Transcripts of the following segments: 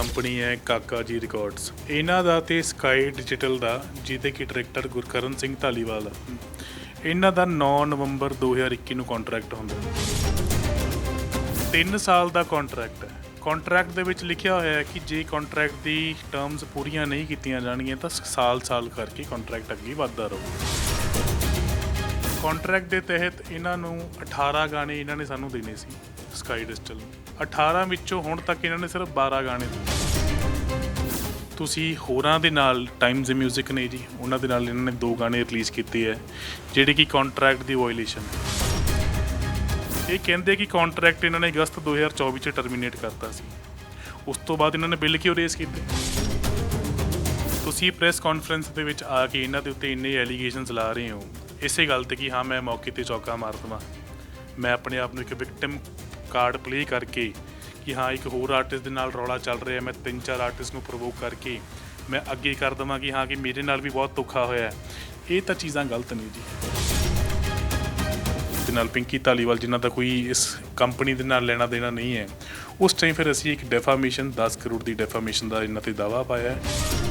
Company ਹੈ ਕਾਕਾ ਜੀ ਰਿਕਾਰਡਸ। ਇਹਨਾਂ ਦਾ ਤੇ ਸਕਾਈ ਡਿਜੀਟਲ ਦਾ, ਜਿਹਦੇ ਕਿ ਡਾਇਰੈਕਟਰ ਗੁਰਕਰਨ ਸਿੰਘ ਢਾਲੀਵਾਲ ਆ। ਇਹਨਾਂ ਦਾ 9 ਨਵੰਬਰ 2021 ਨੂੰ ਕੰਟਰੈਕਟ ਹੁੰਦਾ 3 ਸਾਲ ਦਾ ਕੰਟਰੈਕਟ ਹੈ। ਕੰਟਰੈਕਟ ਦੇ ਵਿੱਚ ਲਿਖਿਆ ਹੋਇਆ ਹੈ ਕਿ ਜੇ ਕੰਟਰੈਕਟ ਦੀ ਟਰਮਸ ਪੂਰੀਆਂ ਨਹੀਂ ਕੀਤੀਆਂ ਜਾਣਗੀਆਂ, ਤਾਂ ਸਾਲ-ਸਾਲ ਕਰਕੇ ਕੰਟਰੈਕਟ ਅੱਗੇ ਵੱਧਦਾ ਰਹੂ। ਕੰਟਰੈਕਟ ਦੇ ਤਹਿਤ ਇਹਨਾਂ ਨੂੰ 18 ਗਾਣੇ ਇਹਨਾਂ ਨੇ ਸਾਨੂੰ ਦੇਣੇ ਸੀ ਸਕਾਈ ਡਿਸਟਲ ਨੂੰ। 18 ਵਿੱਚੋਂ ਹੁਣ ਤੱਕ ਇਹਨਾਂ ਨੇ ਸਿਰਫ 12 ਗਾਣੇ ਦਿੱਤੇ। ਤੁਸੀਂ ਹੋਰਾਂ ਦੇ ਨਾਲ ਟਾਈਮਜ਼ ਮਿਊਜ਼ਿਕ ਨੇ ਜੀ, ਉਹਨਾਂ ਦੇ ਨਾਲ ਇਹਨਾਂ ਨੇ ਦੋ ਗਾਣੇ ਰਿਲੀਜ਼ ਕੀਤੇ ਹੈ, ਜਿਹੜੇ ਕਿ ਕੰਟਰੈਕਟ ਦੀ ਵਾਇਓਲੇਸ਼ਨ ਇਹ ਕਹਿੰਦੇ ਕਿ ਕੰਟਰੈਕਟ ਇਹਨਾਂ ਨੇ ਅਗਸਤ 2024 ਚ ਟਰਮੀਨੇਟ ਕਰਤਾ ਸੀ। ਉਸ ਤੋਂ ਬਾਅਦ ਇਹਨਾਂ ਨੇ ਬਿੱਲ ਕਿਉਂ ਰੇਸ ਕੀਤੇ? ਤੁਸੀਂ ਪ੍ਰੈਸ ਕਾਨਫਰੰਸ ਦੇ ਵਿੱਚ ਆ ਕੇ ਇਹਨਾਂ ਦੇ ਉੱਤੇ ਇੰਨੇ ਐਲੀਗੇਸ਼ਨਸ ਲਾ ਰਹੇ ਹੋ ਇਸੇ ਗੱਲ ਤੇ ਕਿ ਹਾਂ, ਮੈਂ ਮੌਕੇ ਤੇ ਚੌਕਾ ਮਾਰ ਦਵਾਂ। ਮੈਂ ਆਪਣੇ ਆਪ ਨੂੰ ਇੱਕ ਵਿਕਟਿਮ ਕਾਰਡ ਪਲੇ ਕਰਕੇ ਕਿ ਹਾਂ, ਇੱਕ ਹੋਰ ਆਰਟਿਸਟ ਦੇ ਨਾਲ ਰੌਲਾ ਚੱਲ ਰਿਹਾ, ਮੈਂ ਤਿੰਨ ਚਾਰ ਆਰਟਿਸਟ ਨੂੰ ਪ੍ਰੋਵੋਕ ਕਰਕੇ ਮੈਂ ਅੱਗੇ ਕਰ ਦਵਾਂ ਕਿ ਹਾਂ, ਕਿ ਮੇਰੇ ਨਾਲ ਵੀ ਬਹੁਤ ਧੋਖਾ ਹੋਇਆ ਇਹ ਤਾਂ ਚੀਜ਼ਾਂ ਗਲਤ ਨੇ ਜੀ। ਦੇ ਨਾਲ ਪਿੰਕੀ ਧਾਲੀਵਾਲ, ਜਿਨ੍ਹਾਂ ਦਾ ਕੋਈ ਇਸ ਕੰਪਨੀ ਦੇ ਨਾਲ ਲੈਣਾ ਦੇਣਾ ਨਹੀਂ ਹੈ, ਉਸ ਟਾਈਮ ਫਿਰ ਅਸੀਂ ਇੱਕ ਡੈਫਾਮੇਸ਼ਨ 10 ਕਰੋੜ ਦੀ ਡੈਫਾਮੇਸ਼ਨ ਦਾ ਇਹਨਾਂ ਤੇ ਦਾਵਾ ਪਾਇਆ ਹੈ।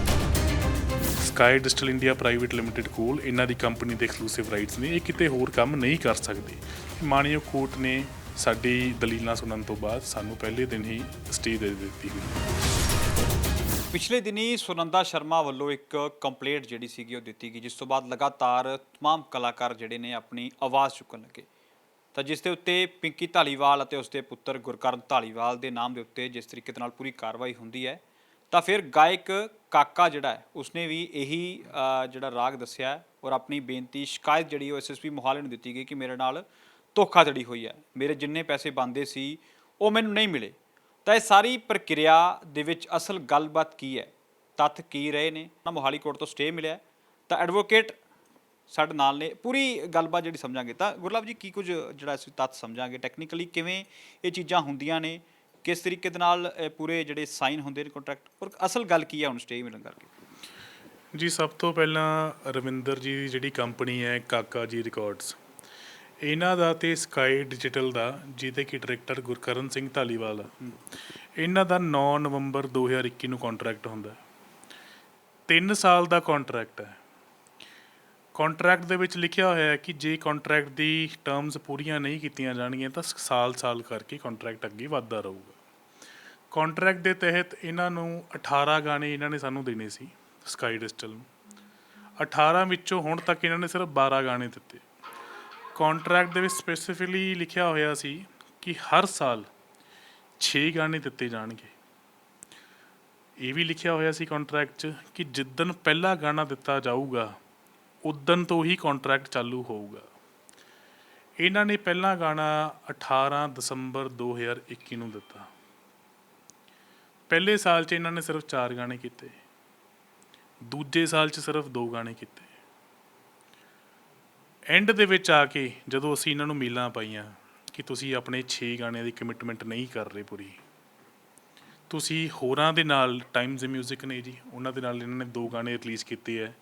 Sky Digital India Private Limited ਕੋਲ ਇਹਨਾਂ ਦੀ ਕੰਪਨੀ ਦੇ ਐਕਸਕਲੂਸਿਵ ਰਾਈਟਸ ਨੇ ਇਹ ਕਿਤੇ ਹੋਰ ਕੰਮ ਨਹੀਂ ਕਰ ਸਕਦੇ ਮਾਨਯੋਗ ਕੋਰਟ ਨੇ ਸਾਡੀ ਦਲੀਲਾਂ ਸੁਣਨ ਤੋਂ ਬਾਅਦ ਸਾਨੂੰ ਪਹਿਲੇ ਦਿਨ ਹੀ ਸਟੇ ਦੇ ਦਿੱਤੀ ਗਈ ਪਿਛਲੇ ਦਿਨੀ ਸੁਨੰਦਾ ਸ਼ਰਮਾ ਵੱਲੋਂ ਇੱਕ ਕੰਪਲੇਂਟ ਜਿਹੜੀ ਸੀਗੀ ਉਹ ਦਿੱਤੀ ਗਈ ਜਿਸ ਤੋਂ ਬਾਅਦ ਲਗਾਤਾਰ तमाम ਕਲਾਕਾਰ ਜਿਹੜੇ ਨੇ ਆਪਣੀ ਆਵਾਜ਼ ਚੁੱਕਣ ਲੱਗੇ ਤਾਂ ਜਿਸ ਦੇ ਉੱਤੇ ਪਿੰਕੀ ਢਾਲੀਵਾਲ ਅਤੇ ਉਸਦੇ ਪੁੱਤਰ ਗੁਰਕਰਨ ਢਾਲੀਵਾਲ ਦੇ ਨਾਮ ਦੇ ਉੱਤੇ ਜਿਸ ਤਰੀਕੇ ਦੇ ਨਾਲ ਪੂਰੀ ਕਾਰਵਾਈ ਹੁੰਦੀ ਹੈ ਤਾਂ ਫਿਰ ਗਾਇਕ ਕਾਕਾ ਜਿਹੜਾ ਹੈ ਉਸਨੇ ਵੀ ਇਹੀ ਅ, ਜਿਹੜਾ ਰਾਗ ਦੱਸਿਆ ਹੈ ਔਰ ਆਪਣੀ ਬੇਨਤੀ ਸ਼ਿਕਾਇਤ ਜਿਹੜੀ ਉਹ ਐਸਐਸਪੀ ਮੋਹਾਲੀ ਨੂੰ ਦਿੱਤੀ ਗਈ ਕਿ ਮੇਰੇ ਨਾਲ ਧੋਖਾਧੜੀ ਹੋਈ ਹੈ। ਮੇਰੇ ਜਿੰਨੇ ਪੈਸੇ ਬੰਦੇ ਸੀ ਉਹ ਮੈਨੂੰ ਨਹੀਂ ਮਿਲੇ। ਤਾਂ ਇਹ ਸਾਰੀ ਪ੍ਰਕਿਰਿਆ ਦੇ ਵਿੱਚ ਅਸਲ ਗੱਲਬਾਤ ਕੀ ਹੈ? ਤੱਥ ਕੀ ਰਹੇ ਨੇ? ਨਾ ਮੋਹਾਲੀ ਕੋਰਟ ਤੋਂ ਸਟੇ ਮਿਲਿਆ ਹੈ। ਤਾਂ ਐਡਵੋਕੇਟ ਸਾਡੇ ਨਾਲ ਨੇ। ਪੂਰੀ ਗੱਲਬਾਤ ਜਿਹੜੀ ਸਮਝਾਂਗੇ। ਤਾਂ ਗੁਰਲਾਬ ਜੀ ਕੀ ਕੁਝ ਜਿਹੜਾ ਅਸੀਂ ਤੱਥ ਸਮਝਾਂਗੇ? ਟੈਕਨੀਕਲੀ ਕਿਵੇਂ ਇਹ ਚੀਜ਼ਾਂ ਹੁੰਦੀਆਂ ਨੇ? ਕਿਸ ਤਰੀਕੇ ਦੇ ਨਾਲ ਪੂਰੇ ਜਿਹੜੇ ਸਾਈਨ ਹੁੰਦੇ ਨੇ ਕੰਟਰੈਕਟ ਪਰ ਅਸਲ ਗੱਲ ਕੀ ਹੈ ਹੁਣ ਸਟੇ ਮਿਲਣ ਕਰਕੇ? ਜੀ ਸਭ ਤੋਂ ਪਹਿਲਾਂ ਰਵਿੰਦਰ ਜੀ ਦੀ ਜਿਹੜੀ ਕੰਪਨੀ ਹੈ ਕਾਕਾ ਜੀ ਰਿਕਾਰਡਸ ਇਹਨਾਂ ਦਾ ਤੇ ਸਕਾਈ ਡਿਜੀਟਲ ਦਾ ਜਿਹਦੇ ਕੀ ਡਾਇਰੈਕਟਰ ਗੁਰਕਰਨ ਸਿੰਘ ਢਾਲੀਵਾਲ ਆ। ਇਹਨਾਂ ਦਾ 9 ਨਵੰਬਰ 2021 ਨੂੰ ਕੰਟਰੈਕਟ ਹੁੰਦਾ। 3 ਸਾਲ ਦਾ ਕੰਟਰੈਕਟ ਹੈ। ਕੰਟਰੈਕਟ ਦੇ ਵਿੱਚ ਲਿਖਿਆ ਹੋਇਆ ਹੈ ਕਿ ਜੇ ਕੰਟਰੈਕਟ ਦੀ ਟਰਮਸ ਪੂਰੀਆਂ ਨਹੀਂ ਕੀਤੀਆਂ ਜਾਣਗੀਆਂ, ਤਾਂ ਸਾਲ-ਸਾਲ ਕਰਕੇ ਕੰਟਰੈਕਟ ਅੱਗੇ ਵਧਦਾ ਰਹੂਗਾ। ਕੰਟਰੈਕਟ ਦੇ ਤਹਿਤ ਇਹਨਾਂ ਨੂੰ 18 ਗਾਣੇ ਇਹਨਾਂ ਨੇ ਸਾਨੂੰ ਦੇਣੇ ਸੀ ਸਕਾਈ ਡਿਸਟਲ ਨੂੰ। 18 ਵਿੱਚੋਂ ਹੁਣ ਤੱਕ ਇਹਨਾਂ ਨੇ ਸਿਰਫ 12 ਗਾਣੇ ਦਿੱਤੇ। ਕੰਟਰੈਕਟ ਦੇ ਵਿੱਚ ਸਪੈਸੀਫਿਕਲੀ ਲਿਖਿਆ ਹੋਇਆ ਸੀ ਕਿ ਹਰ ਸਾਲ 6 ਗਾਣੇ ਦਿੱਤੇ ਜਾਣਗੇ। ਇਹ ਵੀ ਲਿਖਿਆ ਹੋਇਆ ਸੀ ਕੰਟਰੈਕਟ 'ਚ ਕਿ ਜਿੱਦਨ ਪਹਿਲਾ ਗਾਣਾ ਦਿੱਤਾ ਜਾਊਗਾ ਉਦਨ ਤੋਂ ਹੀ ਕੰਟਰੈਕਟ ਚਾਲੂ ਹੋਊਗਾ। ਇਹਨਾਂ ਨੇ ਪਹਿਲਾ ਗਾਣਾ 18 ਦਸੰਬਰ 2021 ਨੂੰ ਦਿੱਤਾ। ਪਹਿਲੇ ਸਾਲ 'ਚ ਇਹਨਾਂ ਨੇ ਸਿਰਫ 4 ਗਾਣੇ ਕੀਤੇ। ਦੂਜੇ ਸਾਲ 'ਚ ਸਿਰਫ 2 ਗਾਣੇ ਕੀਤੇ। ਐਂਡ ਦੇ ਵਿੱਚ ਆ ਕੇ ਜਦੋਂ ਅਸੀਂ ਇਹਨਾਂ ਨੂੰ ਮੀਲਾਂ ਪਾਈਆਂ ਕਿ ਤੁਸੀਂ ਆਪਣੇ 6 ਗਾਣਿਆਂ ਦੀ ਕਮਿਟਮੈਂਟ ਨਹੀਂ ਕਰ ਰਹੇ ਪੂਰੀ ਤੁਸੀਂ ਹੋਰਾਂ ਦੇ ਨਾਲ ਟਾਈਮਜ਼ ਮਿਊਜ਼ਿਕ ਨੇ ਜੀ, ਉਹਨਾਂ ਦੇ ਨਾਲ ਇਹਨਾਂ ਨੇ ਦੋ ਗਾਣੇ ਰਿਲੀਜ਼ ਕੀਤੇ ਹੈ,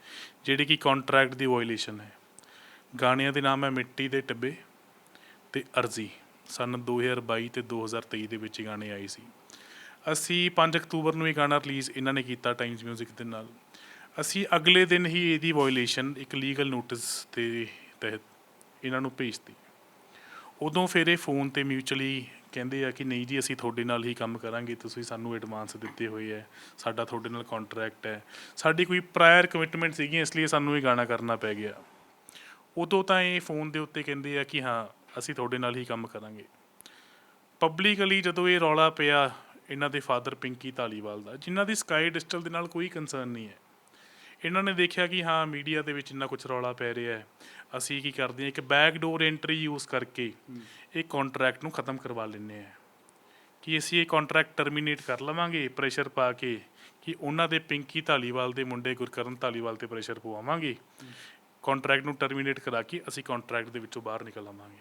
ਜਿਹੜੇ ਕਿ ਕੰਟਰੈਕਟ ਦੀ ਵਾਇਓਲੇਸ਼ਨ ਹੈ। ਗਾਣਿਆਂ ਦੇ ਨਾਮ ਹੈ ਮਿੱਟੀ ਦੇ ਟਿੱਬੇ ਤੇ ਅਰਜ਼ੀ। ਸਨ 2022 ਤੇ 2023 ਦੇ ਵਿੱਚ ਗਾਣੇ ਆਏ ਸੀ। ਅਸੀਂ 5 ਅਕਤੂਬਰ ਨੂੰ ਇਹ ਗਾਣਾ ਰਿਲੀਜ਼ ਇਹਨਾਂ ਨੇ ਕੀਤਾ ਟਾਈਮਜ਼ ਮਿਊਜ਼ਿਕ ਦੇ ਨਾਲ। ਅਸੀਂ ਅਗਲੇ ਦਿਨ ਹੀ ਇਹਦੀ ਵਾਇਓਲੇਸ਼ਨ ਇੱਕ ਲੀਗਲ ਨੋਟਿਸ ਦੇ ਤਹਿਤ ਇਹਨਾਂ ਨੂੰ ਭੇਜਤੀ। ਉਦੋਂ ਫਿਰ ਇਹ ਫੋਨ ਤੇ ਮਿਊਚੁਅਲੀ ਕਹਿੰਦੇ ਆ ਕਿ ਨਹੀਂ ਜੀ, ਅਸੀਂ ਤੁਹਾਡੇ ਨਾਲ ਹੀ ਕੰਮ ਕਰਾਂਗੇ, ਤੁਸੀਂ ਸਾਨੂੰ ਐਡਵਾਂਸ ਦਿੱਤੇ ਹੋਏ ਹੈ ਸਾਡਾ ਤੁਹਾਡੇ ਨਾਲ ਕੰਟਰੈਕਟ ਹੈ। ਸਾਡੀ ਕੋਈ ਪ੍ਰਾਇਰ ਕਮਿਟਮੈਂਟ ਸੀਗੀ ਇਸ ਲਈ ਸਾਨੂੰ ਇਹ ਗਾਣਾ ਕਰਨਾ ਪੈ ਗਿਆ। ਉਦੋਂ ਤਾਂ ਇਹ ਫੋਨ ਦੇ ਉੱਤੇ ਕਹਿੰਦੇ ਆ ਕਿ ਹਾਂ, ਅਸੀਂ ਤੁਹਾਡੇ ਨਾਲ ਹੀ ਕੰਮ ਕਰਾਂਗੇ। ਪਬਲਿਕਲੀ ਜਦੋਂ ਇਹ ਰੌਲਾ ਪਿਆ, ਇਹਨਾਂ ਦੇ ਫਾਦਰ ਪਿੰਕੀ ਧਾਲੀਵਾਲ ਦਾ, ਜਿਨ੍ਹਾਂ ਦੀ ਸਕਾਈ ਡਿਜੀਟਲ ਦੇ ਨਾਲ ਕੋਈ ਕੰਸਰਨ ਨਹੀਂ ਹੈ। ਇਹਨਾਂ ਨੇ ਦੇਖਿਆ ਕਿ ਹਾਂ ਮੀਡੀਆ ਦੇ ਵਿੱਚ ਇੰਨਾ ਕੁਝ ਰੌਲਾ ਪੈ ਰਿਹਾ ਹੈ। ਅਸੀਂ ਕੀ ਕਰਦੇ ਹਾਂ, ਇੱਕ ਬੈਕ ਡੋਰ ਐਂਟਰੀ ਯੂਜ਼ ਕਰਕੇ ਇਹ ਕੰਟਰੈਕਟ ਨੂੰ ਖਤਮ ਕਰਵਾ ਲੈਂਦੇ ਹਾਂ। ਕਿ ਅਸੀਂ ਇਹ ਕੰਟਰੈਕਟ ਟਰਮੀਨੇਟ ਕਰ ਲਵਾਂਗੇ ਪ੍ਰੈਸ਼ਰ ਪਾ ਕੇ, ਕਿ ਉਹਨਾਂ ਦੇ ਪਿੰਕੀ ਧਾਲੀਵਾਲ ਦੇ ਮੁੰਡੇ ਗੁਰਕਰਨ ਧਾਲੀਵਾਲ ਤੇ ਪ੍ਰੈਸ਼ਰ ਪਵਾਵਾਂਗੇ। ਕੰਟਰੈਕਟ ਨੂੰ ਟਰਮੀਨੇਟ ਕਰਾ ਕੇ ਅਸੀਂ ਕੰਟਰੈਕਟ ਦੇ ਵਿੱਚੋਂ ਬਾਹਰ ਨਿਕਲ ਆਵਾਂਗੇ।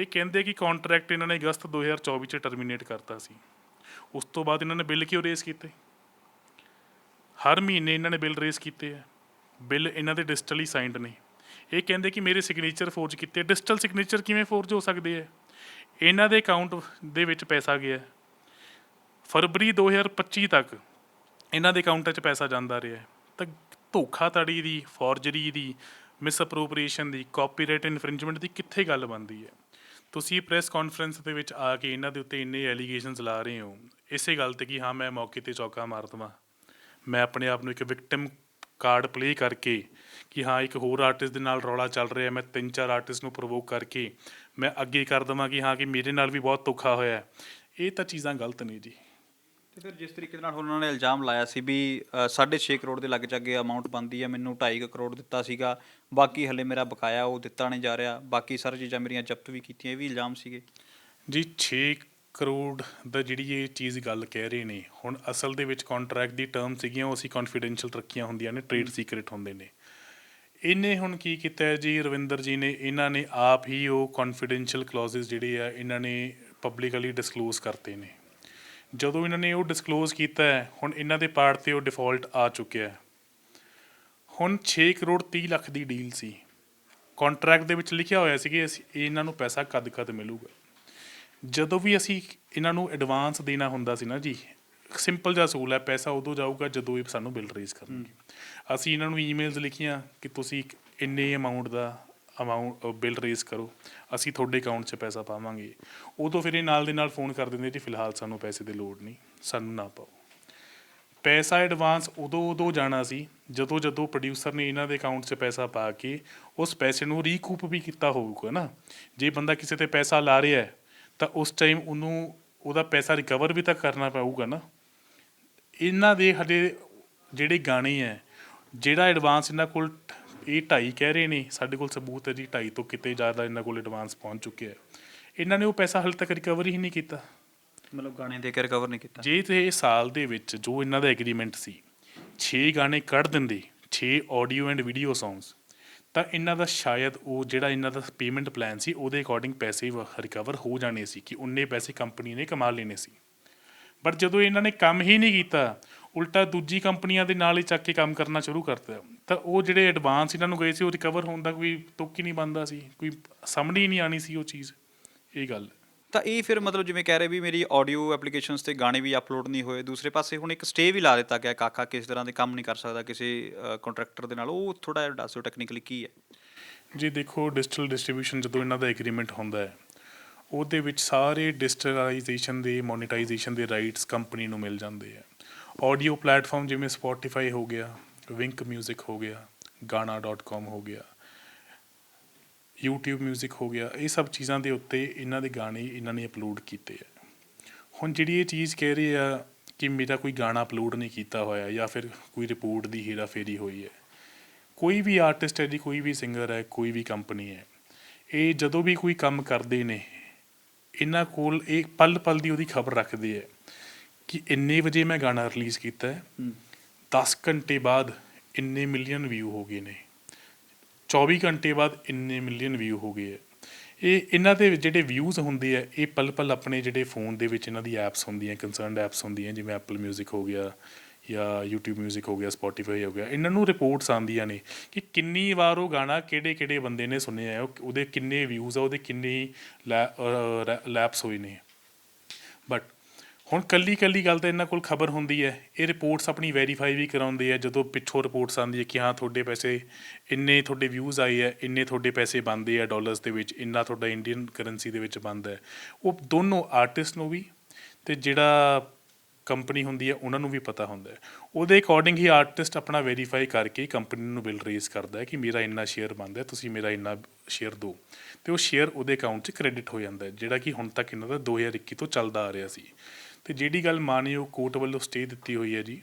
ਇਹ ਕਹਿੰਦੇ ਕਿ ਕੰਟਰੈਕਟ ਇਹਨਾਂ ਨੇ ਅਗਸਤ 2024 ਚ ਟਰਮੀਨੇਟ ਕਰਤਾ ਸੀ। ਉਸ ਤੋਂ ਬਾਅਦ ਇਹਨਾਂ ਨੇ ਬਿੱਲ ਕਿਉਂ ਰੇਸ ਕੀਤੇ? ਹਰ ਮਹੀਨੇ ਇਹਨਾਂ ਨੇ ਬਿੱਲ ਰੇਸ ਕੀਤੇ ਆ। ਬਿੱਲ ਇਹਨਾਂ ਦੇ ਡਿਜੀਟਲੀ ਸਾਈਨਡ ਨੇ। ਇਹ ਕਹਿੰਦੇ ਕਿ ਮੇਰੇ ਸਿਗਨੇਚਰ ਫੋਰਜ ਕੀਤੇ। ਡਿਜੀਟਲ ਸਿਗਨੇਚਰ ਕਿਵੇਂ ਫੋਰਜ ਹੋ ਸਕਦੇ ਹੈ? ਇਹਨਾਂ ਦੇ ਅਕਾਊਂਟ ਦੇ ਵਿੱਚ ਪੈਸਾ ਗਿਆ ਫਰਵਰੀ 2025 ਤੱਕ ਇਹਨਾਂ ਦੇ ਅਕਾਊਂਟਾਂ 'ਚ ਪੈਸਾ ਜਾਂਦਾ ਰਿਹਾ ਤਾਂ ਧੋਖਾਧੜੀ ਦੀ ਫੋਰਜਰੀ ਦੀ ਮਿਸਅਪਰੋਪਰੀਏਸ਼ਨ ਦੀ ਕਾਪੀਰਾਈਟ ਇਨਫ੍ਰਿੰਜਮੈਂਟ ਦੀ ਕਿੱਥੇ ਗੱਲ ਬਣਦੀ ਹੈ? ਤੁਸੀਂ ਪ੍ਰੈਸ ਕਾਨਫਰੰਸ ਦੇ ਵਿੱਚ ਆ ਕੇ ਇਹਨਾਂ ਦੇ ਉੱਤੇ ਇੰਨੇ ਐਲੀਗੇਸ਼ਨਸ ਲਾ ਰਹੇ ਹੋ। ਇਸੇ ਗੱਲ ਤੇ ਕਿ ਹਾਂ, ਮੈਂ ਮੌਕੇ ਤੇ ਚੌਕਾ ਮਾਰ ਦਵਾਂ। ਮੈਂ ਆਪਣੇ ਆਪ ਨੂੰ ਇੱਕ ਵਿਕਟਿਮ ਕਾਰਡ ਪਲੇ ਕਰਕੇ ਕਿ ਹਾਂ ਇੱਕ ਹੋਰ ਆਰਟਿਸਟ ਦੇ ਨਾਲ ਰੌਲਾ ਚੱਲ ਰਿਹਾ ਮੈਂ ਤਿੰਨ ਚਾਰ ਆਰਟਿਸਟ ਨੂੰ ਪ੍ਰੋਵੋਕ ਕਰਕੇ ਮੈਂ ਅੱਗੇ ਕਰ ਦਵਾਂ ਕਿ ਹਾਂ ਕਿ ਮੇਰੇ ਨਾਲ ਵੀ ਬਹੁਤ ਧੋਖਾ ਹੋਇਆ ਹੈ। ਇਹ ਤਾਂ ਚੀਜ਼ਾਂ ਗਲਤ ਨੇ ਜੀ ਤੇ ਫਿਰ ਜਿਸ ਤਰੀਕੇ ਦੇ ਨਾਲ ਉਹਨਾਂ ਨੇ ਇਲਜ਼ਾਮ ਲਾਇਆ ਸੀ ਵੀ ਅ, ਸਾਢੇ ਛੇ ਕਰੋੜ ਦੇ ਲੱਗ ਜਾਗੇ ਅਮਾਉਂਟ ਬਣਦੀ ਹੈ ਮੈਨੂੰ 2.5 ਕਰੋੜ ਦਿੱਤਾ ਸੀਗਾ ਬਾਕੀ ਹਲੇ ਮੇਰਾ ਬਕਾਇਆ ਉਹ ਦਿੱਤਾ ਨਹੀਂ ਜਾ ਰਿਹਾ ਬਾਕੀ ਸਾਰੀ ਚੀਜ਼ਾਂ ਮੇਰੀਆਂ ਜ਼ਬਤ ਵੀ ਕੀਤੀਆਂ ਇਹ ਵੀ ਇਲਜ਼ਾਮ ਸੀਗੇ ਜੀ 6 ਕਰੋੜ ਦਾ ਜਿਹੜੀ ਇਹ ਚੀਜ਼ ਗੱਲ ਕਹਿ ਰਹੇ ਨੇ, ਹੁਣ ਅਸਲ ਦੇ ਵਿੱਚ ਕੰਟਰੈਕਟ ਦੀ ਟਰਮ ਸੀਗੀਆਂ, ਉਹ ਅਸੀਂ ਕੌਨਫੀਡੈਂਸ਼ੀਅਲ ਰੱਖੀਆਂ ਹੁੰਦੀਆਂ ਨੇ ਟ੍ਰੇਡ ਸੀਕ੍ਰੀਟ ਹੁੰਦੇ ਨੇ। ਇਹਨੇ ਹੁਣ ਕੀ ਕੀਤਾ ਜੀ, ਰਵਿੰਦਰ ਜੀ ਨੇ, ਇਹਨਾਂ ਨੇ ਆਪ ਹੀ ਉਹ ਕੌਨਫੀਡੈਂਸ਼ੀਅਲ ਕਲੌਜ਼ਸ ਜਿਹੜੇ ਆ, ਇਹਨਾਂ ਨੇ ਪਬਲਿਕਲੀ ਡਿਸਕਲੋਜ਼ ਕਰਤੇ ਨੇ। ਜਦੋਂ ਇਹਨਾਂ ਨੇ ਉਹ ਡਿਸਕਲੋਜ਼ ਕੀਤਾ ਹੈ, ਹੁਣ ਇਹਨਾਂ ਦੇ ਪਾਰਟ ਤੇ ਉਹ ਡਿਫਾਲਟ ਆ ਚੁੱਕਿਆ ਹੈ। ਹੁਣ 6 ਕਰੋੜ 30 ਲੱਖ ਦੀ ਡੀਲ ਸੀ। ਕੰਟਰੈਕਟ ਦੇ ਵਿੱਚ ਲਿਖਿਆ ਹੋਇਆ ਸੀ ਕਿ ਅਸੀਂ, ਇਹਨਾਂ ਨੂੰ ਪੈਸਾ ਕਦ ਕਦ ਮਿਲੂਗਾ। ਜਦੋਂ ਵੀ ਅਸੀਂ ਇਹਨਾਂ ਨੂੰ ਐਡਵਾਂਸ ਦੇਣਾ ਹੁੰਦਾ ਸੀ ਨਾ ਜੀ ਸਿੰਪਲ ਜਿਹਾ ਅਸੂਲ ਹੈ ਪੈਸਾ ਉਦੋਂ ਜਾਊਗਾ ਜਦੋਂ ਇਹ ਸਾਨੂੰ ਬਿੱਲ ਰੇਜ਼ ਕਰਨਗੇ। ਅਸੀਂ ਇਹਨਾਂ ਨੂੰ ਈਮੇਲਸ ਲਿਖੀਆਂ ਕਿ ਤੁਸੀਂ ਇੰਨੇ ਅਮਾਉਂਟ ਦਾ ਅਮਾਉਂਟ ਬਿੱਲ ਰੇਜ਼ ਕਰੋ ਅਸੀਂ ਤੁਹਾਡੇ ਅਕਾਊਂਟ 'ਚ ਪੈਸਾ ਪਾਵਾਂਗੇ। ਉਦੋਂ ਫਿਰ ਇਹ ਨਾਲ ਦੇ ਨਾਲ ਫੋਨ ਕਰ ਦਿੰਦੇ ਜੀ ਫਿਲਹਾਲ ਸਾਨੂੰ ਪੈਸੇ ਦੀ ਲੋੜ ਨਹੀਂ ਸਾਨੂੰ ਨਾ ਪਾਓ। ਪੈਸਾ ਐਡਵਾਂਸ ਉਦੋਂ ਉਦੋਂ ਜਾਣਾ ਸੀ ਜਦੋਂ ਜਦੋਂ ਪ੍ਰੋਡਿਊਸਰ ਨੇ ਇਹਨਾਂ ਦੇ ਅਕਾਊਂਟ 'ਚ ਪੈਸਾ ਪਾ ਕੇ ਉਸ ਪੈਸੇ ਨੂੰ ਰੀਕੂਪ ਵੀ ਕੀਤਾ ਹੋਊਗਾ ਨਾ। ਜੇ ਬੰਦਾ ਕਿਸੇ ਤੇ ਪੈਸਾ ਲਾ ਰਿਹਾ ਹੈ ਤਾਂ ਉਸ ਟਾਈਮ ਉਹਨੂੰ ਉਹਦਾ ਪੈਸਾ ਰਿਕਵਰ ਵੀ ਤਾਂ ਕਰਨਾ ਪਊਗਾ ਨਾ। ਇਹਨਾਂ ਦੇ ਹਲੇ ਜਿਹੜੇ ਗਾਣੇ ਹੈ ਜਿਹੜਾ ਐਡਵਾਂਸ ਇਹਨਾਂ ਕੋਲ ਇਹ ਢਾਈ ਕਹਿ ਰਹੇ ਨੇ ਸਾਡੇ ਕੋਲ ਸਬੂਤ ਹੈ ਜੀ ਢਾਈ ਤੋਂ ਕਿਤੇ ਜ਼ਿਆਦਾ ਇਹਨਾਂ ਕੋਲ ਐਡਵਾਂਸ ਪਹੁੰਚ ਚੁੱਕਿਆ ਹੈ। ਇਹਨਾਂ ਨੇ ਉਹ ਪੈਸਾ ਹਲੇ ਤੱਕ ਰਿਕਵਰ ਹੀ ਨਹੀਂ ਕੀਤਾ। ਮਤਲਬ ਗਾਣੇ ਦੇ ਕੇ ਰਿਕਵਰ ਨਹੀਂ ਕੀਤਾ। ਜੇ ਤੇ ਇਹ ਸਾਲ ਦੇ ਵਿੱਚ ਜੋ ਇਹਨਾਂ ਦਾ ਐਗਰੀਮੈਂਟ ਸੀ 6 ਗਾਣੇ ਕੱਢ ਦਿੰਦੇ 6 ਆਡੀਓ ਐਂਡ ਵੀਡੀਓ ਸੌਂਗਸ ਤਾਂ ਇਹਨਾਂ ਦਾ ਸ਼ਾਇਦ ਉਹ ਜਿਹੜਾ ਇਹਨਾਂ ਦਾ ਪੇਮੈਂਟ ਪਲਾਨ ਸੀ, ਉਹਦੇ ਅਕੋਰਡਿੰਗ ਪੈਸੇ ਰਿਕਵਰ ਹੋ ਜਾਣੇ ਸੀ ਕਿ ਉਨੇ ਪੈਸੇ ਕੰਪਨੀ ਨੇ ਕਮਾ ਲੈਣੇ ਸੀ। ਬਟ ਜਦੋਂ ਇਹਨਾਂ ਨੇ ਕੰਮ ਹੀ ਨਹੀਂ ਕੀਤਾ, ਉਲਟਾ ਦੂਜੀ ਕੰਪਨੀਆਂ ਦੇ ਨਾਲ ਹੀ ਚੱਕ ਕੇ ਕੰਮ ਕਰਨਾ ਸ਼ੁਰੂ ਕਰਤਾ। ਤਾਂ ਉਹ ਜਿਹੜੇ ਐਡਵਾਂਸ ਇਹਨਾਂ ਨੂੰ ਗਏ ਸੀ, ਉਹ ਰਿਕਵਰ ਹੋਣ ਦਾ ਕੋਈ ਤੁੱਕ ਹੀ ਨਹੀਂ ਬੰਦਾ ਸੀ, ਕੋਈ ਸਾਹਮਣੇ ਹੀ ਨਹੀਂ ਆਣੀ ਸੀ ਉਹ ਚੀਜ਼। ਇਹ ਗੱਲ। ਤਾਂ ਇਹ ਫਿਰ ਮਤਲਬ ਜਿਵੇਂ ਕਹਿ ਰਹੇ ਵੀ ਮੇਰੀ ਆਡੀਓ ਐਪਲੀਕੇਸ਼ਨਸ ਤੇ ਗਾਣੇ ਵੀ ਅਪਲੋਡ ਨਹੀਂ ਹੋਏ, ਦੂਸਰੇ ਪਾਸੇ ਹੁਣ ਇੱਕ ਸਟੇ ਵੀ ਲਾ ਦਿੱਤਾ ਗਿਆ ਕਾਕਾ, ਕਿਸ ਤਰ੍ਹਾਂ ਦੇ ਕੰਮ ਨਹੀਂ ਕਰ ਸਕਦਾ, ਕਿਸੇ ਕੰਟਰੈਕਟਰ ਦੇ ਨਾਲ, ਉਹ ਥੋੜਾ ਜਿਹਾ ਦੱਸੋ ਟੈਕਨੀਕਲੀ ਕੀ ਹੈ? ਜੀ ਦੇਖੋ ਡਿਜੀਟਲ ਡਿਸਟ੍ਰੀਬਿਊਸ਼ਨ ਜਦੋਂ ਇਹਨਾਂ ਦਾ ਐਗਰੀਮੈਂਟ ਹੁੰਦਾ ਹੈ, ਉਹਦੇ ਵਿੱਚ ਸਾਰੇ ਡਿਜੀਟਲਾਈਜੇਸ਼ਨ ਦੇ ਮੋਨੇਟਾਈਜੇਸ਼ਨ ਦੇ ਰਾਈਟਸ ਕੰਪਨੀ ਨੂੰ ਮਿਲ ਜਾਂਦੇ ਆ ਆਡੀਓ ਪਲੇਟਫਾਰਮ ਜਿਵੇਂ ਸਪੋਟੀਫਾਈ ਹੋ ਗਿਆ ਵਿੰਕ 뮤직 ਹੋ ਗਿਆ gana.com ਹੋ ਗਿਆ YouTube 뮤직 ਹੋ ਗਿਆ ਇਹ ਸਭ ਚੀਜ਼ਾਂ ਦੇ ਉੱਤੇ ਇਹਨਾਂ ਦੇ ਗਾਣੇ ਇਹਨਾਂ ਨੇ ਅਪਲੋਡ ਕੀਤੇ ਆ। ਹੁਣ ਜਿਹੜੀ ਇਹ ਚੀਜ਼ ਕਹਿ ਰਹੇ ਆ ਕਿ ਮੇਰਾ ਕੋਈ ਗਾਣਾ ਅਪਲੋਡ ਨਹੀਂ ਕੀਤਾ ਹੋਇਆ ਜਾਂ ਫਿਰ ਕੋਈ ਰਿਪੋਰਟ ਦੀ ਹੇਰਾਫੇਰੀ ਹੋਈ ਹੈ। ਕੋਈ ਵੀ ਆਰਟਿਸਟ ਹੈ ਜੀ ਕੋਈ ਵੀ ਸਿੰਗਰ ਹੈ ਕੋਈ ਵੀ ਕੰਪਨੀ ਹੈ ਇਹ ਜਦੋਂ ਵੀ ਕੋਈ ਕੰਮ ਕਰਦੇ ਨੇ ਇਹਨਾਂ ਕੋਲ ਇਹ ਪਲ ਪਲ ਦੀ ਉਹਦੀ ਖਬਰ ਰੱਖਦੇ ਹੈ ਕਿ ਇੰਨੇ ਵਜੇ ਮੈਂ ਗਾਣਾ ਰਿਲੀਜ਼ ਕੀਤਾ ਹੈ 10 ਘੰਟੇ ਬਾਅਦ ਇੰਨੇ ਮਿਲੀਅਨ ਵਿਊ ਹੋ ਗਏ ਨੇ। 24 ਘੰਟੇ ਬਾਅਦ ਇੰਨੇ ਮਿਲੀਅਨ ਵਿਊ ਹੋ ਗਏ ਹੈ ਇਹ ਇਹਨਾਂ ਦੇ ਜਿਹੜੇ ਵਿਊਜ਼ ਹੁੰਦੇ ਆ, ਇਹ ਪਲ ਪਲ ਆਪਣੇ ਜਿਹੜੇ ਫੋਨ ਦੇ ਵਿੱਚ ਇਹਨਾਂ ਦੀ ਐਪਸ ਹੁੰਦੀਆਂ ਕੰਸਰਨਡ ਐਪਸ ਹੁੰਦੀਆਂ, ਜਿਵੇਂ ਐਪਲ Music ਹੋ ਗਿਆ ਜਾਂ YouTube Music ਹੋ ਗਿਆ, Spotify ਹੋ ਗਿਆ, ਇਹਨਾਂ ਨੂੰ ਰਿਪੋਰਟਸ ਆਉਂਦੀਆਂ ਨੇ ਕਿ ਕਿੰਨੀ ਵਾਰ ਉਹ ਗਾਣਾ ਕਿਹੜੇ ਕਿਹੜੇ ਬੰਦੇ ਨੇ ਸੁਣਿਆ ਹੈ ਉਹਦੇ ਕਿੰਨੇ ਵਿਊਜ਼ ਆ, ਉਹਦੇ ਕਿੰਨੇ ਲੈਪਸ ਹੋਏ ਨੇ। ਬਟ ਹੁਣ ਕੱਲੀ ਕੱਲੀ ਗੱਲ ਤਾਂ ਇਹਨਾਂ ਕੋਲ ਖਬਰ ਹੁੰਦੀ ਹੈ। ਇਹ ਰਿਪੋਰਟਸ ਆਪਣੀ ਵੈਰੀਫਾਈ ਵੀ ਕਰਾਉਂਦੇ ਆ, ਜਦੋਂ ਪਿੱਛੋਂ ਰਿਪੋਰਟਸ ਆਉਂਦੀ ਹੈ ਕਿ ਹਾਂ, ਤੁਹਾਡੇ ਪੈਸੇ, ਇੰਨੇ ਤੁਹਾਡੇ ਵਿਊਜ਼ ਆਏ ਹੈ ਇੰਨੇ ਤੁਹਾਡੇ ਪੈਸੇ ਬਣਦੇ ਆ ਡਾਲਰਸ ਦੇ ਵਿੱਚ, ਇੰਨਾ ਤੁਹਾਡਾ ਇੰਡੀਅਨ ਕਰੰਸੀ ਦੇ ਵਿੱਚ ਬਣਦਾ ਹੈ। ਉਹ ਦੋਨੋਂ ਆਰਟਿਸਟ ਨੂੰ ਵੀ ਤੇ ਜਿਹੜਾ ਕੰਪਨੀ ਹੁੰਦੀ ਹੈ, ਉਹਨਾਂ ਨੂੰ ਵੀ ਪਤਾ ਹੁੰਦਾ ਹੈ। ਉਹਦੇ ਅਕੋਰਡਿੰਗ ਹੀ ਆਰਟਿਸਟ ਆਪਣਾ ਵੈਰੀਫਾਈ ਕਰਕੇ ਕੰਪਨੀ ਨੂੰ ਬਿਲ ਰੇਜ਼ ਕਰਦਾ ਹੈ ਕਿ ਮੇਰਾ ਇੰਨਾ ਸ਼ੇਅਰ ਬਣਦਾ ਤੁਸੀਂ ਮੇਰਾ ਇੰਨਾ ਸ਼ੇਅਰ ਦਿਓ। ਤੇ ਉਹ ਸ਼ੇਅਰ ਉਹਦੇ ਅਕਾਊਂਟ 'ਚ ਕ੍ਰੈਡਿਟ ਹੋ ਜਾਂਦਾ ਹੈ, ਜਿਹੜਾ ਕਿ ਹੁਣ ਤੱਕ ਇਹਨਾਂ ਦਾ 2021 ਤੋਂ ਚੱਲਦਾ ਆ ਰਿਹਾ ਸੀ। ਤੇ ਜਿਹੜੀ ਗੱਲ ਮਾਨਯੋਗ ਕੋਰਟ ਵੱਲੋਂ ਸਟੇ ਦਿੱਤੀ ਹੋਈ ਹੈ ਜੀ,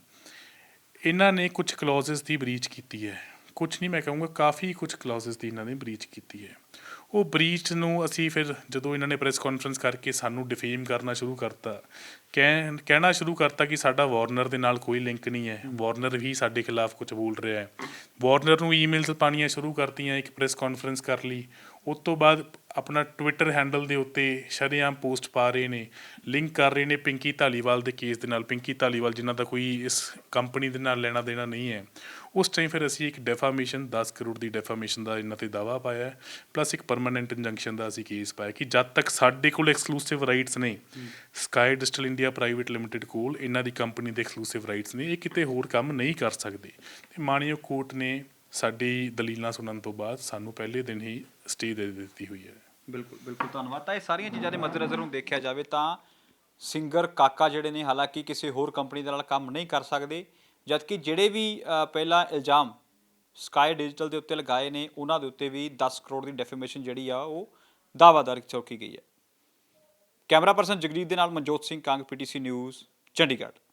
ਇਹਨਾਂ ਨੇ ਕੁਝ ਕਲੌਜ਼ਸ ਦੀ ਬ੍ਰੀਚ ਕੀਤੀ ਹੈ। ਕੁਝ ਨਹੀਂ, ਮੈਂ ਕਹੂੰਗਾ ਕਾਫੀ ਕੁਝ ਕਲੌਜ਼ਸ ਦੀ ਇਹਨਾਂ ਨੇ ਬ੍ਰੀਚ ਕੀਤੀ ਹੈ। ਉਹ ਬ੍ਰੀਚ ਨੂੰ ਅਸੀਂ ਫਿਰ ਜਦੋਂ ਇਹਨਾਂ ਨੇ ਪ੍ਰੈਸ ਕਾਨਫਰੰਸ ਕਰਕੇ ਸਾਨੂੰ ਡਿਫੇਮ ਕਰਨਾ ਸ਼ੁਰੂ ਕਰਤਾ ਕਹਿ ਕਹਿਣਾ ਸ਼ੁਰੂ ਕਰਤਾ ਕਿ ਸਾਡਾ ਵਾਰਨਰ ਦੇ ਨਾਲ ਕੋਈ ਲਿੰਕ ਨਹੀਂ ਹੈ। ਵਾਰਨਰ ਵੀ ਸਾਡੇ ਖਿਲਾਫ ਕੁਝ ਬੋਲ ਰਿਹਾ ਹੈ। ਵਾਰਨਰ ਨੂੰ ਈਮੇਲਸ ਪਾਣੀਆਂ ਸ਼ੁਰੂ ਕਰਤੀਆਂ ਇੱਕ ਪ੍ਰੈਸ ਕਾਨਫਰੰਸ ਕਰ ਲਈ। ਉਸ ਤੋਂ ਬਾਅਦ ਆਪਣਾ ਟਵਿੱਟਰ ਹੈਂਡਲ ਦੇ ਉੱਤੇ ਸ਼ਰੇਆਮ ਪੋਸਟ ਪਾ ਰਹੇ ਨੇ ਲਿੰਕ ਕਰ ਰਹੇ ਨੇ ਪਿੰਕੀ ਧਾਲੀਵਾਲ ਦੇ ਕੇਸ ਦੇ ਨਾਲ। ਪਿੰਕੀ ਧਾਲੀਵਾਲ ਜਿਨ੍ਹਾਂ ਦਾ ਕੋਈ ਇਸ ਕੰਪਨੀ ਦੇ ਨਾਲ ਲੈਣਾ ਦੇਣਾ ਨਹੀਂ ਹੈ। ਉਸ ਟਾਈਮ ਫਿਰ ਅਸੀਂ ਇੱਕ ਡੈਫਾਮੇਸ਼ਨ 10 ਕਰੋੜ ਦੀ ਡੈਫਾਮੇਸ਼ਨ ਦਾ ਇਹਨਾਂ ਤੇ ਦਾਵਾ ਪਾਇਆ ਪਲੱਸ ਇੱਕ ਪਰਮਨੈਂਟ ਇੰਜੰਕਸ਼ਨ ਦਾ ਅਸੀਂ ਕੇਸ ਪਾਇਆ ਕਿ ਜਦ ਤੱਕ ਸਾਡੇ ਕੋਲ ਐਕਸਕਲੂਸਿਵ ਰਾਈਟਸ ਨੇ Sky Digital India Private Limited ਕੋਲ ਇਹਨਾਂ ਦੀ ਕੰਪਨੀ ਦੇ ਐਕਸਕਲੂਸਿਵ ਰਾਈਟਸ ਨੇ, ਇਹ ਕਿਤੇ ਹੋਰ ਕੰਮ ਨਹੀਂ ਕਰ ਸਕਦੇ। ਤੇ ਮਾਨਯੋਗ ਕੋਰਟ ਨੇ ਸਾਡੀ ਦਲੀਲਾਂ ਸੁਣਨ ਤੋਂ ਬਾਅਦ ਸਾਨੂੰ ਪਹਿਲੇ ਦਿਨ ਹੀ ਸਟੇ ਦੇ ਦਿੱਤੀ ਹੋਈ ਹੈ। ਬਿਲਕੁਲ ਬਿਲਕੁਲ ਧੰਨਵਾਦ। ਤਾਂ ਇਹ ਸਾਰੀਆਂ ਚੀਜ਼ਾਂ ਦੇ ਮੱਦੇਨਜ਼ਰ ਨੂੰ ਦੇਖਿਆ ਜਾਵੇ ਤਾਂ ਸਿੰਗਰ ਕਾਕਾ ਜਿਹੜੇ ਨੇ ਹਾਲਾਂਕਿ ਕਿਸੇ ਹੋਰ ਕੰਪਨੀ ਦੇ ਨਾਲ ਕੰਮ ਨਹੀਂ ਕਰ ਸਕਦੇ ਜਦਕਿ ਜਿਹੜੇ ਵੀ ਅ, ਪਹਿਲਾਂ ਇਲਜ਼ਾਮ ਸਕਾਈ ਡਿਜੀਟਲ ਦੇ ਉੱਤੇ ਲਗਾਏ ਨੇ ਉਹਨਾਂ ਦੇ ਉੱਤੇ ਵੀ 10 ਕਰੋੜ ਦੀ ਡੈਫੇਮੇਸ਼ਨ ਜਿਹੜੀ ਆ ਉਹ ਦਾਅਵਾਦਾਰ ਚੌਕੀ ਗਈ ਹੈ। ਕੈਮਰਾ ਪਰਸਨ ਜਗਜੀਤ ਦੇ ਨਾਲ ਮਨਜੋਤ ਸਿੰਘ ਕੰਗ ਪੀਟੀਸੀ ਨਿਊਜ਼ ਚੰਡੀਗੜ੍ਹ।